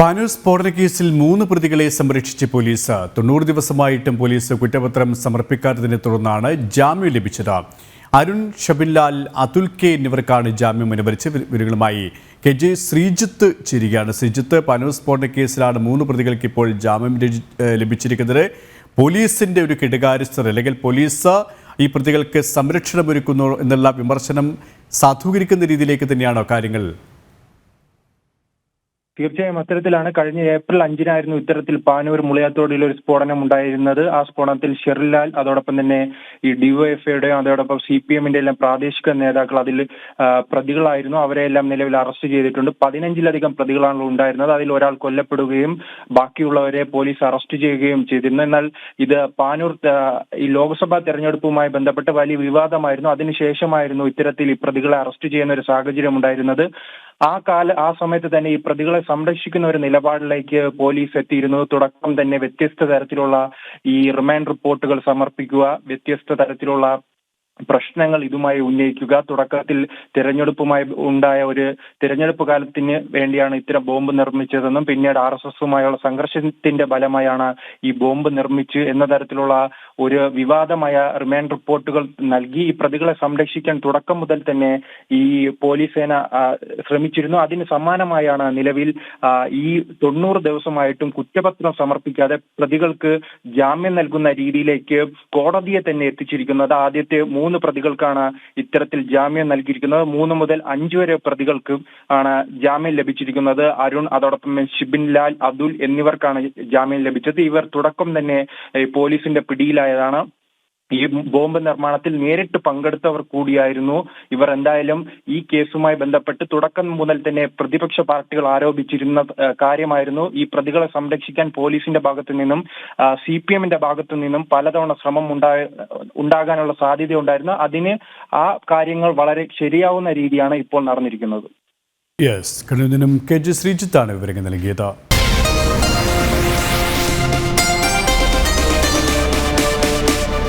പാനൂർ സ്ഫോടന കേസിൽ മൂന്ന് പ്രതികളെ സംരക്ഷിച്ച് പോലീസ്. തൊണ്ണൂറ് ദിവസമായിട്ടും പോലീസ് കുറ്റപത്രം സമർപ്പിക്കാത്തതിനെ തുടർന്നാണ് ജാമ്യം ലഭിച്ചത്. അരുൺ ഷബിൻലാൽ അതുൽ കെ എന്നിവർക്കാണ് ജാമ്യം അനുവദിച്ച ഇവരുകളുമായി കെ ജെ ശ്രീജിത്ത് ചേരുകയാണ്. ശ്രീജിത്ത് പാനൂർ സ്ഫോടന കേസിലാണ് മൂന്ന് പ്രതികൾക്ക് ഇപ്പോൾ ജാമ്യം ലഭിച്ചിരിക്കുന്നത്. പോലീസിന്റെ ഒരു കെടുകാരിസ്ഥർ അല്ലെങ്കിൽ പോലീസ് ഈ പ്രതികൾക്ക് സംരക്ഷണമൊരുക്കുന്നു എന്നുള്ള വിമർശനം സാധൂകരിക്കുന്ന രീതിയിലേക്ക് തന്നെയാണോ കാര്യങ്ങൾ? തീർച്ചയായും അത്തരത്തിലാണ് കഴിഞ്ഞ ഏപ്രിൽ അഞ്ചിനായിരുന്നു ഇത്തരത്തിൽ പാനൂർ മുളയാത്തോടിൽ ഒരു സ്ഫോടനം ഉണ്ടായിരുന്നത്. ആ സ്ഫോടനത്തിൽ ഷെറിലാൽ അതോടൊപ്പം തന്നെ ഈ ഡിവൈഎഫ്ഐയുടെയും അതോടൊപ്പം സി പി എമ്മിന്റെ എല്ലാം പ്രാദേശിക നേതാക്കൾ അതിൽ പ്രതികളായിരുന്നു. അവരെല്ലാം നിലവിൽ അറസ്റ്റ് ചെയ്തിട്ടുണ്ട്. പതിനഞ്ചിലധികം പ്രതികളാണ് ഉണ്ടായിരുന്നത്. അതിൽ ഒരാൾ കൊല്ലപ്പെടുകയും ബാക്കിയുള്ളവരെ പോലീസ് അറസ്റ്റ് ചെയ്യുകയും ചെയ്തിരുന്നു. എന്നാൽ ഇത് പാനൂർ ഈ ലോക്സഭാ തെരഞ്ഞെടുപ്പുമായി ബന്ധപ്പെട്ട് വലിയ വിവാദമായിരുന്നു. അതിനുശേഷമായിരുന്നു ഇത്തരത്തിൽ ഈ പ്രതികളെ അറസ്റ്റ് ചെയ്യുന്ന ഒരു സാഹചര്യം ഉണ്ടായിരുന്നത്. ആ കാല ആ സമയത്ത് തന്നെ ഈ പ്രതികളെ സംരക്ഷിക്കുന്ന ഒരു നിലപാടിലേക്ക് പോലീസ് എത്തിയിരുന്നു. തുടക്കം തന്നെ വ്യത്യസ്ത തരത്തിലുള്ള ഈ റിമാൻഡ് റിപ്പോർട്ടുകൾ സമർപ്പിക്കുക വ്യത്യസ്ത തരത്തിലുള്ള പ്രശ്നങ്ങൾ ഇതുമായി ഉന്നയിക്കുക തുടക്കത്തിൽ തിരഞ്ഞെടുപ്പുമായി ഉണ്ടായ ഒരു തിരഞ്ഞെടുപ്പ് കാലത്തിന് വേണ്ടിയാണ് ഇത്തരം ബോംബ് നിർമ്മിച്ചതെന്നും പിന്നീട് ആർ എസ് എസുമായുള്ള സംഘർഷത്തിന്റെ ഫലമായാണ് ഈ ബോംബ് നിർമ്മിച്ചു എന്ന തരത്തിലുള്ള ഒരു വിവാദമായ റിമാൻഡ് റിപ്പോർട്ടുകൾ നൽകി. ഈ പ്രതികളെ സംരക്ഷിക്കാൻ തുടക്കം മുതൽ തന്നെ ഈ പോലീസ് സേന ശ്രമിച്ചിരുന്നു. അതിന് സമാനമായാണ് നിലവിൽ ഈ തൊണ്ണൂറ് ദിവസമായിട്ടും കുറ്റപത്രം സമർപ്പിക്കാതെ പ്രതികൾക്ക് ജാമ്യം നൽകുന്ന രീതിയിലേക്ക് കോടതിയെ തന്നെ എത്തിച്ചിരിക്കുന്നത്. ആദ്യത്തെ മൂന്ന് പ്രതികൾക്കാണ് ഇത്തരത്തിൽ ജാമ്യം നൽകിയിരിക്കുന്നത്. മൂന്ന് മുതൽ അഞ്ച് വരെ പ്രതികൾക്ക് ആണ് ജാമ്യം ലഭിച്ചിരിക്കുന്നത്. അരുൺ അതോടൊപ്പം ഷിബിൻ ലാൽ അതുൽ എന്നിവർക്കാണ് ജാമ്യം ലഭിച്ചത്. ഇവർ തുടക്കം തന്നെ പോലീസിന്റെ പോലീസിന്റെ പിടിയിലായതാണ് ഈ ബോംബ് നിർമ്മാണത്തിൽ നേരിട്ട് പങ്കെടുത്തവർ കൂടിയായിരുന്നു ഇവർ. എന്തായാലും ഈ കേസുമായി ബന്ധപ്പെട്ട് തുടക്കം മുതൽ തന്നെ പ്രതിപക്ഷ പാർട്ടികൾ ആരോപിച്ചിരുന്ന കാര്യമായിരുന്നു. ഈ പ്രതികളെ സംരക്ഷിക്കാൻ പോലീസിന്റെ ഭാഗത്തു നിന്നും സി പി എമ്മിന്റെ ഭാഗത്തു നിന്നും പലതവണ ശ്രമം ഉണ്ടായ ഉണ്ടാകാനുള്ള സാധ്യത ഉണ്ടായിരുന്നു അതിന് ആ കാര്യങ്ങൾ വളരെ ശരിയാവുന്ന രീതിയാണ് ഇപ്പോൾ നടന്നിരിക്കുന്നത്. യെസ് ശ്രീജിത്താണ് വിവരങ്ങൾ നൽകിയത്.